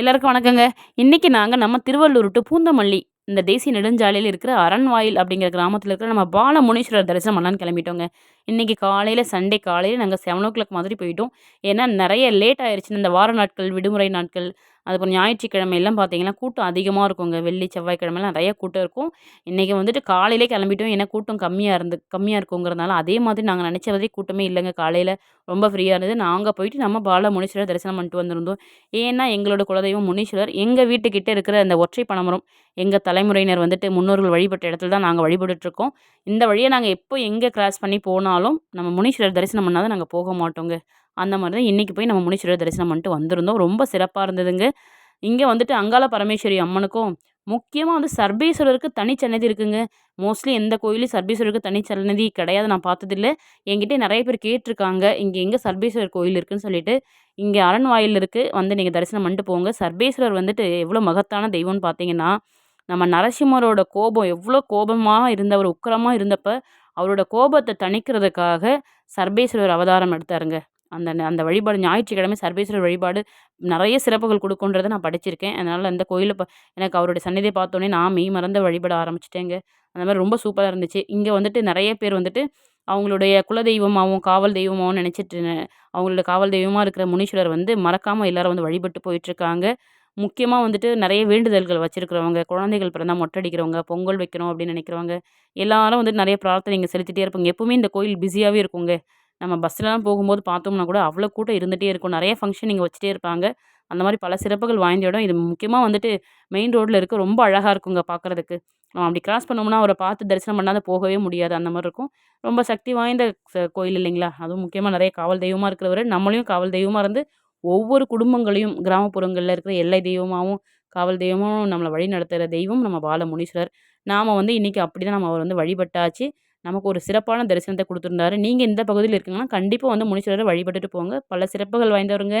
எல்லாருக்கும் வணக்கங்க. இன்றைக்கி நாங்கள் நம்ம திருவள்ளூர் டு பூந்தமல்லி இந்த தேசிய நெடுஞ்சாலையில் இருக்கிற அரண்வாயில் அப்படிங்கிற கிராமத்தில் இருக்கிற நம்ம பால முனீஸ்வரர் தரிசனம் பண்ணலான்னு கிளம்பிட்டோங்க. இன்றைக்கி காலையில் சண்டே காலையில் நாங்கள் செவன் ஓ கிளாக் மாதிரி போயிட்டோம். ஏன்னா நிறைய லேட் ஆயிடுச்சு இந்த வார நாட்கள் விடுமுறை நாட்கள் அதுக்கப்புறம் ஞாயிற்றுக்கிழமையெல்லாம் பார்த்தீங்கன்னா கூட்டம் அதிகமாக இருக்குங்க. வெள்ளி செவ்வாய்க்கிழமைலாம் நிறைய கூட்டம் இருக்கும். இன்றைக்கி வந்துட்டு காலையிலே கிளம்பிட்டோம். ஏன்னா கூட்டம் கம்மியாக இருந்து கம்மியாக இருக்குங்கிறதுனால அதே மாதிரி நாங்கள் நினச்ச மாதிரி கூட்டமே இல்லைங்க. காலையில் ரொம்ப ஃப்ரீயாக இருந்தது. நாங்கள் போயிட்டு நம்ம பால முனீஸ்வரர் தரிசனம் பண்ணிட்டு வந்திருந்தோம். ஏன்னா எங்களோட குலதெய்வம் முனீஸ்வரர். எங்கள் வீட்டுக்கிட்டே இருக்கிற அந்த ஒற்றை பனமரம் எங்கள் தலைமுறையினர் வந்துட்டு முன்னோர்கள் வழிபட்ட இடத்துல தான் நாங்கள் வழிபட்டுருக்கோம் இந்த வழியை நாங்கள் எப்போ எங்கே கிராஸ் பண்ணி போனாலும் நம்ம முனீஸ்வரர் தரிசனம் பண்ணால் நாங்கள் போக மாட்டோங்க. அந்த மாதிரி தான் இன்றைக்கி போய் நம்ம முனீஸ்வரர் தரிசனம் பண்ணிட்டு வந்திருந்தோம். ரொம்ப சிறப்பாக இருந்ததுங்க. இங்கே வந்துட்டு அங்காள பரமேஸ்வரி அம்மனுக்கும் முக்கியமாக வந்து சர்பேஸ்வரருக்கு தனி சன்னதி இருக்குங்க. மோஸ்ட்லி எந்த கோயிலும் சர்பேஸ்வரருக்கு தனி சன்னதி கிடையாது. நான் பார்த்ததில்ல. என்கிட்ட நிறைய பேர் கேட்டிருக்காங்க. இங்கே எங்கே சர்பேஸ்வரர் கோயில் இருக்குதுன்னு சொல்லிட்டு. இங்கே அரண்வாயில் இருக்குது வந்து நீங்கள் தரிசனம் பண்ணிட்டு போங்க. சர்பேஸ்வரர் வந்துட்டு எவ்வளோ மகத்தான தெய்வம்னு பார்த்தீங்கன்னா நம்ம நரசிம்மரோட கோபம் எவ்வளோ கோபமாக இருந்தவர் உக்கிரமாக இருந்தப்போ அவரோட கோபத்தை தணிக்கிறதுக்காக சர்பேஸ்வரர் அவதாரம் எடுத்தாருங்க. அந்த அந்த வழிபாடு ஞாயிற்றுக்கிழமை சர்வேஸ்வரர் வழிபாடு நிறைய சிறப்புகள் கொடுக்குன்றதை நான் படிச்சிருக்கேன். அதனால் அந்த கோயிலில் இப்போ எனக்கு அவருடைய சன்னிதியை பார்த்தோன்னே நான் மெய் மறந்து வழிபட ஆரம்பிச்சிட்டேங்க. அந்த மாதிரி ரொம்ப சூப்பராக இருந்துச்சு. இங்கே வந்துட்டு நிறைய பேர் வந்துட்டு அவங்களுடைய குலதெய்வமாகவும் காவல் தெய்வமாகவும் நினச்சிட்டு அவங்களோட காவல் தெய்வமாக இருக்கிற முனீஸ்வரர் வந்து மறக்காமல் எல்லோரும் வந்து வழிபட்டு போயிட்டுருக்காங்க. முக்கியமாக வந்துட்டு நிறைய வேண்டுதல்கள் வச்சுருக்கிறவங்க குழந்தைகள் பிறந்தால் மொட்டை அடிக்கிறவங்க பொங்கல் வைக்கணும் அப்படின்னு நினைக்கிறவங்க எல்லாரும் வந்துட்டு நிறைய பிரார்த்தனை இங்கே செலுத்திட்டே இருப்பாங்க. எப்போவுமே இந்த கோயில் பிஸியாகவே இருக்குங்க. நம்ம பஸ்லலாம் போகும்போது பார்த்தோம்னா கூட அவ்வளோ கூட்டம் இருந்துகிட்டே இருக்கும். நிறைய ஃபங்க்ஷன் இங்கே வச்சுட்டே இருப்பாங்க. அந்த மாதிரி பல சிறப்புகள் வாய்ந்த இடம். இது முக்கியமாக வந்துட்டு மெயின் ரோட்டில் இருக்க ரொம்ப அழகாக இருக்குங்க பார்க்குறதுக்கு. நம்ம அப்படி கிராஸ் பண்ணோம்னா அவரை பார்த்து தரிசனம் பண்ணாத போகவே முடியாது. அந்த மாதிரி இருக்கும். ரொம்ப சக்தி வாய்ந்த கோயில் இல்லைங்களா? அதுவும் முக்கியமாக நிறைய காவல் தெய்வமாக இருக்கிறவர் நம்மளையும் காவல் தெய்வமாக இருந்து ஒவ்வொரு குடும்பங்களையும் கிராமப்புறங்களில் இருக்கிற எல்லை தெய்வமாகவும் காவல் தெய்வமும் நம்மளை வழி நடத்துகிற தெய்வம் நம்ம பால முனீஸ்வரர் நாம் வந்து இன்றைக்கி அப்படி தான் நம்ம அவர் வந்து வழிபட்டாச்சு. நமக்கு ஒரு சிறப்பான தரிசனத்தை கொடுத்துருந்தாரு. நீங்கள் இந்த பகுதியில் இருக்கீங்கன்னா கண்டிப்பாக வந்து முனீஸ்வரரை வழிபட்டுட்டு போங்க. பல சிறப்புகள் வாய்ந்தவருங்க.